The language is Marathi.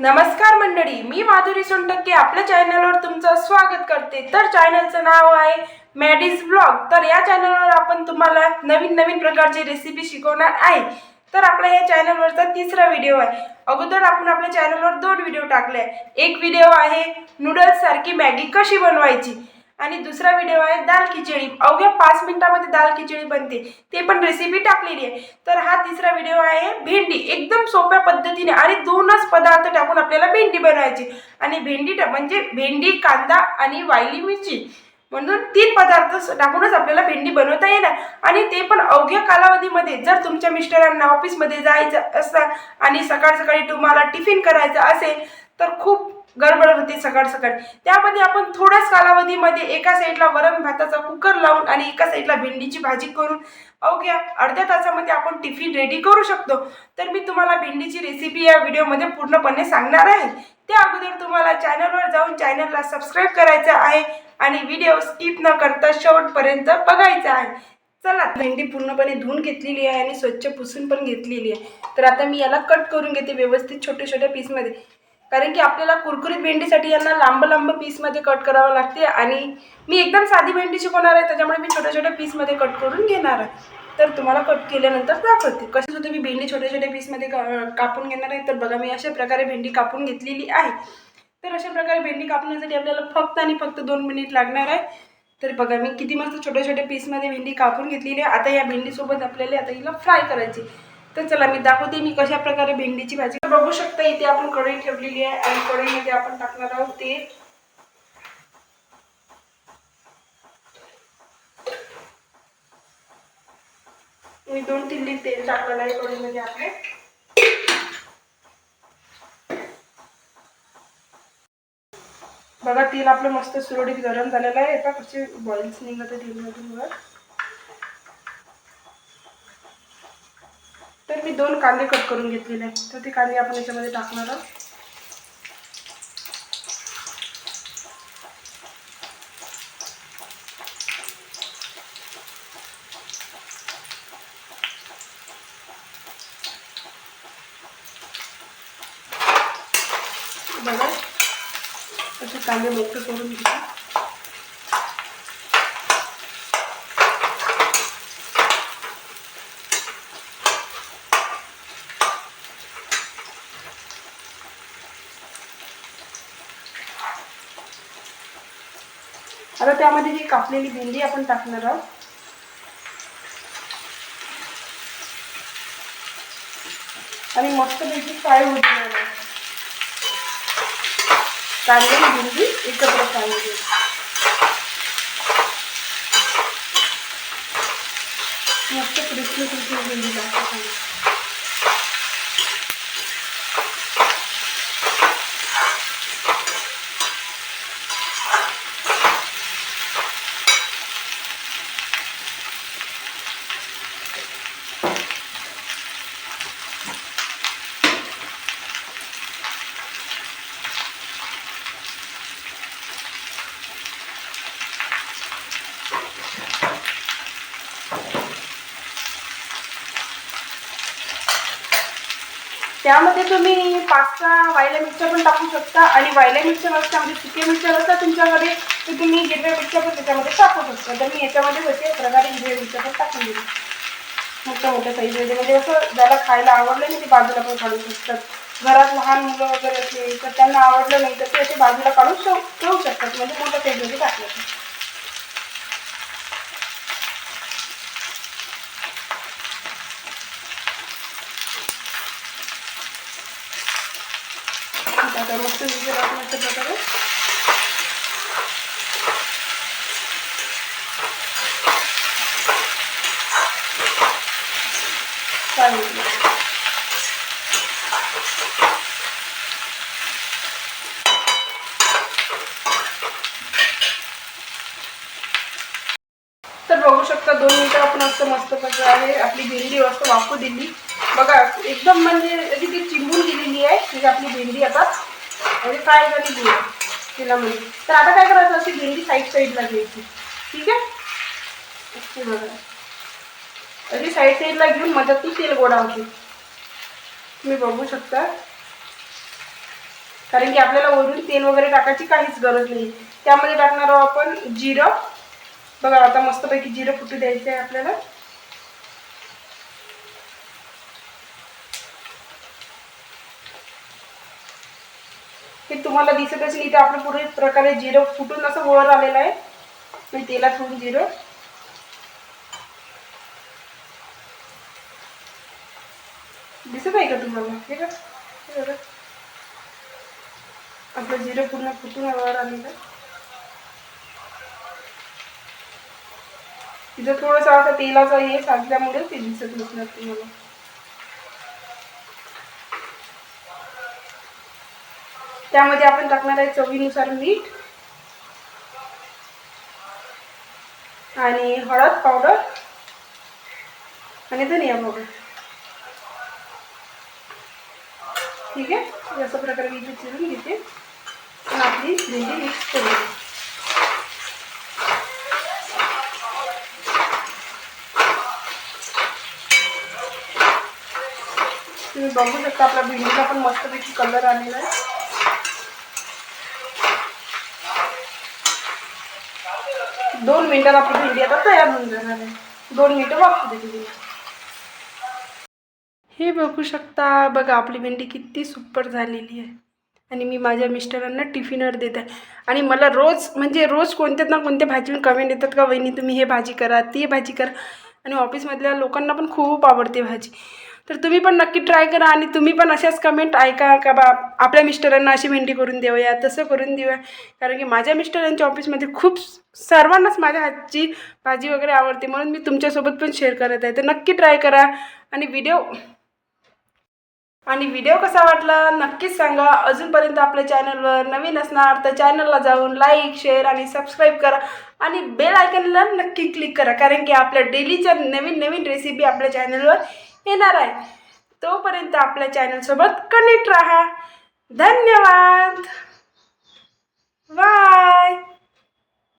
नमस्कार मंडळी मी माधुरी सोनटक्के आपल्या चॅनलवर तुमचं स्वागत करते. तर चॅनलचं नाव आहे मॅडीज ब्लॉग तर या चॅनलवर आपण तुम्हाला नवीन नवीन प्रकारची रेसिपी शिकवणार आहे. तर आपल्या या चॅनलवरचा तिसरा व्हिडिओ आहे. अगोदर आपण आपल्या चॅनलवर दोन व्हिडिओ टाकले. आहे एक व्हिडिओ आहे नूडल्ससारखी मॅगी कशी बनवायची? आणि दुसरा व्हिडिओ आहे दाल खिचडी. अवघ्या पाच मिनिटामध्ये दाल खिचडी बनते. ते पण रेसिपी टाकलेली आहे. तर हा तिसरा व्हिडिओ आहे भेंडी. एकदम सोप्या पद्धतीने आणि दोनच पदार्थ टाकून आपल्याला भेंडी बनवायची. आणि भेंडी म्हणजे भेंडी कांदा आणि वायली मिरची. म्हणून तीन पदार्थ टाकूनच आपल्याला भेंडी बनवता येणार. आणि ते पण अवघ्या कालावधीमध्ये जर तुमच्या मिस्टरांना ऑफिसमध्ये जायचं असता आणि सकाळ सकाळी तुम्हाला टिफिन करायचं असेल तर खूप गडबड होते सकाळ सकाळ. त्यामध्ये आपण थोड्याच कालावधीमध्ये एका साईडला वरण भाताचा कुकर लावून आणि एका साईडला भेंडीची भाजी करून अवघ्या अर्ध्या तासामध्ये आपण टिफिन रेडी करू शकतो. तर मी तुम्हाला भेंडीची रेसिपी या व्हिडिओमध्ये पूर्णपणे सांगणार आहे. त्या अगोदर तुम्हाला चॅनलवर जाऊन चॅनलला सबस्क्राईब करायचं आहे आणि व्हिडिओ स्किप न करता शेवटपर्यंत बघायचा आहे. चला भेंडी पूर्णपणे धुवून घेतलेली आहे आणि स्वच्छ पुसून पण घेतलेली आहे. तर आता मी याला कट करून घेते व्यवस्थित छोट्या छोट्या पीसमध्ये कारण की आपल्याला कुरकुरीत भेंडीसाठी यांना लांब लांब पीसमध्ये कट करावं लागते आणि मी एकदम साधी भेंडी शिकवणार आहे त्याच्यामुळे मी छोट्या छोट्या पीसमध्ये कट करून घेणार आहे. तर तुम्हाला कट केल्यानंतर दाखवते. कसं होतं मी भेंडी छोट्या छोट्या पीसमध्ये का- कापून घेणार आहे तर बघा मी अशा प्रकारे भेंडी कापून घेतलेली आहे. तर अशा प्रकारे भेंडी कापण्यासाठी आपल्याला फक्त आणि फक्त दोन मिनिट लागणार आहे. तर बघा मी किती मस्त छोट्या छोट्या पीसमध्ये भेंडी कापून घेतलेली आहे. आता या भेंडीसोबत आपल्याला आता हिला फ्राय करायची तर चला मी दाखवते मी कशा प्रकारे भेंडीची भाजी. बघू शकता इथे आपण कढई ठेवलेली आहे आणि कढईमध्ये आपण टाकणार आहोत तेल मी दोन तीन तेल टाकलेलं आहे कढईमध्ये आपले. बघा तेल आपलं मस्त सुरळीत गरम झालेलं आहे. आता कसे बॉईल्स निघत आहे तेलमधून वर. तर मी दोन कांदे कट करून घेतलेले आहेत. तर ते कांदे आपण याच्यामध्ये टाकणार आहोत. बघा. असे कांदे मोठे करून घेऊ आता त्यामध्ये जी कापलेली भेंडी आपण टाकणार आहोत. आणि मस्तपैकी फ्राय होत जाणार कांदे भेंडी एकत्र फ्राय होते मस्त क्रिस्पी क्रिस्पी भेंडी टाकते त्यामध्ये तुम्ही पाच सहा वायल्या मिरच्या पण टाकू शकता आणि वायल्या मिरच्या नसता म्हणजे सुके मिरच्या नसता तुमच्याकडे तर तुम्ही हिरव्या मिरच्या पण त्याच्यामध्ये टाकू शकता. तर मी याच्यामध्ये कसे प्रकारे हिरव्या मिरच्या पण टाकून दिली मोठ्या मोठ्या साईजमध्ये म्हणजे असं ज्याला खायला आवडलं नाही ते बाजूला पण काढू शकतात. घरात लहान मुलं वगैरे असले तर त्यांना आवडलं नाही तर ते असे बाजूला काढून ठेवू ठेवू शकतात. म्हणजे मोठ्या साईजमध्ये टाकलं तर. मग मस्त विजय टाकण्याच्या प्रकारे चालेल तर बघू शकता दोन मिनिटं आपण असं मस्त आहे. आपली भेंडी मस्त वाफू दिली. बघा एकदम म्हणजे अशी ती चिंबून दिलेली आहे. की आपली भेंडी आता म्हणजे फ्राय झालेली तिला म्हणजे तर आता काय करायचं? अशी भेंडी साईड साईडला घ्यायची. ठीक आहे? बघा. अशी साईड साईडला घेऊन मध्यातून तेल गोडा होते तुम्ही बघू शकता. कारण की आपल्याला वरून तेल वगैरे टाकायची काहीच गरज नाही. त्यामध्ये टाकणार आहोत आपण जिरं. बघा आता मस्तपैकी जिरं फुटू द्यायचं आहे आपल्याला. हे तुम्हाला दिसत असेल इथे आपलं पूर्ण प्रकारे जिरं फुटून असं वर आलेलं आहे. मी तेलात ठेवून जिरं. दिसत आहे का तुम्हाला? हे का आपलं जिरं पूर्ण फुटून वर आलेलं आहे. तिथं थोडंसं असं तेलाचं हे सांगल्यामुळे ते दिसत नसणार तुम्हाला. त्यामध्ये आपण टाकणार आहे चवीनुसार मीठ आणि हळद पावडर आणि धनिया पावडर. ठीक आहे? अशा प्रकारे मी इथे चिरून घेते. आणि आपली भेंडी मिक्स करून. घेते. तुम्ही बघू शकता आपल्या भेंडीला पण मस्तपैकी कलर आलेला आहे. दोन मिनिटात आपली भेंडी आता तयार होऊन जाणार आहे. दोन मिनिटं वापरू दे हे बघू शकता बघा आपली भेंडी किती सुपर झालेली आहे. आणि मी माझ्या मिस्टरांना टिफिनवर देत आहे. आणि मला रोज म्हणजे रोज कोणत्यात ना कोणत्या भाजीवर कमेंट येतात का वहिनी तुम्ही हे भाजी करा ती भाजी करा. आणि ऑफिसमधल्या लोकांना पण खूप आवडते भाजी. तर तुम्ही पण नक्की ट्राय करा आणि तुम्ही पण अशाच कमेंट ऐका का बा आपल्या मिस्टरांना अशी भेंडी करून देऊया तसं करून देऊया. कारण की माझ्या मिस्टरांच्या ऑफिसमध्ये खूप सर्वांनाच माझ्या हातची भाजी वगैरे आवडते म्हणून मी तुमच्यासोबत पण शेअर करत आहे. तर नक्की ट्राय करा. आणि व्हिडिओ आणि व्हिडिओ कसा वाटला नक्कीच सांगा. अजूनपर्यंत आपल्या चॅनलवर नवीन असणार तर चॅनलला जाऊन लाईक शेअर आणि सबस्क्राईब करा. आणि बेल आयकनला नक्की क्लिक करा. कारण की आपल्या डेलीच्या नवीन नवीन रेसिपी आपल्या चॅनलवर येणार आहे. तोपर्यंत आपल्या चॅनलसोबत कनेक्ट राहा. धन्यवाद. बाय